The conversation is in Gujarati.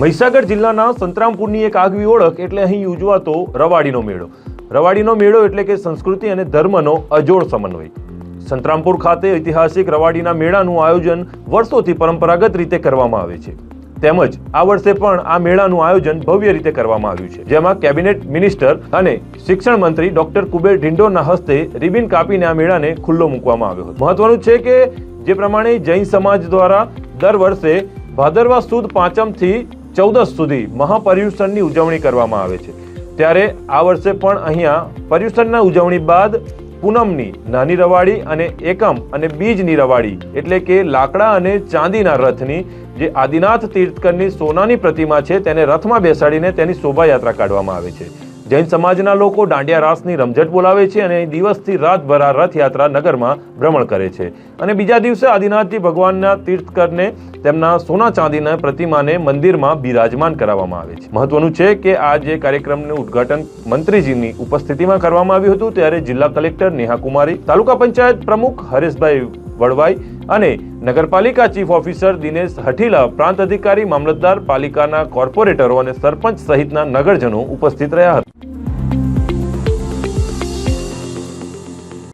મહીસાગર જિલ્લાના સંતરામપુરની એક આગવી ઓળખ એટલે અહીં ઉજવાતો રવાડીનો મેળો. રવાડીનો મેળો એટલે કે સંસ્કૃતિ અને ધર્મનો અજોડ સમન્વય. સંતરામપુર ખાતે ઐતિહાસિક રવાડીના મેળાનું આયોજન વર્ષોથી પરંપરાગત રીતે કરવામાં આવે છે. તેમજ આ વર્ષે પણ આ મેળાનું આયોજન ભવ્ય રીતે કરવામાં આવ્યું છે. જેમાં કેબિનેટ મિનિસ્ટર અને શિક્ષણ મંત્રી ડોક્ટર કુબેર ઢિંડોરના હસ્તે રિબિન કાપીને આ મેળાને ખુલ્લો મૂકવામાં આવ્યો હતો. મહત્વનું છે કે જે પ્રમાણે જૈન સમાજ દ્વારા દર વર્ષે ભાદરવા સુદ પાંચમથી ચૌદસ સુધી મહાપર્યુષણની ઉજવણી કરવામાં આવે છે. ત્યારે આ વર્ષે પણ અહીંયા પર્યુષણના ઉજવણી બાદ પૂનમની નાની રવાડી અને એકમ અને બીજની રવાડી, એટલે કે લાકડા અને ચાંદીના રથની જે આદિનાથ તીર્થકરની સોનાની પ્રતિમા છે, તેને રથમાં બેસાડીને તેની શોભાયાત્રા કાઢવામાં આવે છે. જૈન સમાજના લોકો દાંડિયા રાસની રમઝટ બોલાવે છે અને દિવસથી રાતભર આ રથયાત્રા નગરમાં ભ્રમણ કરે છે. અને બીજા દિવસે આદિનાથજી ભગવાનના તીર્થકરને તેમના સોના ચાંદીના પ્રતિમાને મંદિરમાં બિરાજમાન કરાવવામાં આવે છે. મહત્વનું છે કે આ જે કાર્યક્રમનું ઉદ્ઘાટન મંત્રીજીની ઉપસ્થિતિમાં કરવામાં આવ્યું હતું, ત્યારે જિલ્લા કલેક્ટર નેહા કુમારી તાલુકા પંચાયત પ્રમુખ હરેશભાઈ વડવાઈ અને નગરપાલિકા ચીફ ઓફિસર દિનેશ હઠીલા, પ્રાંત અધિકારી, મામલતદાર, પાલિકાના કોર્પોરેટરો અને સરપંચ સહિતના નગરજનો ઉપસ્થિત રહ્યા હતા.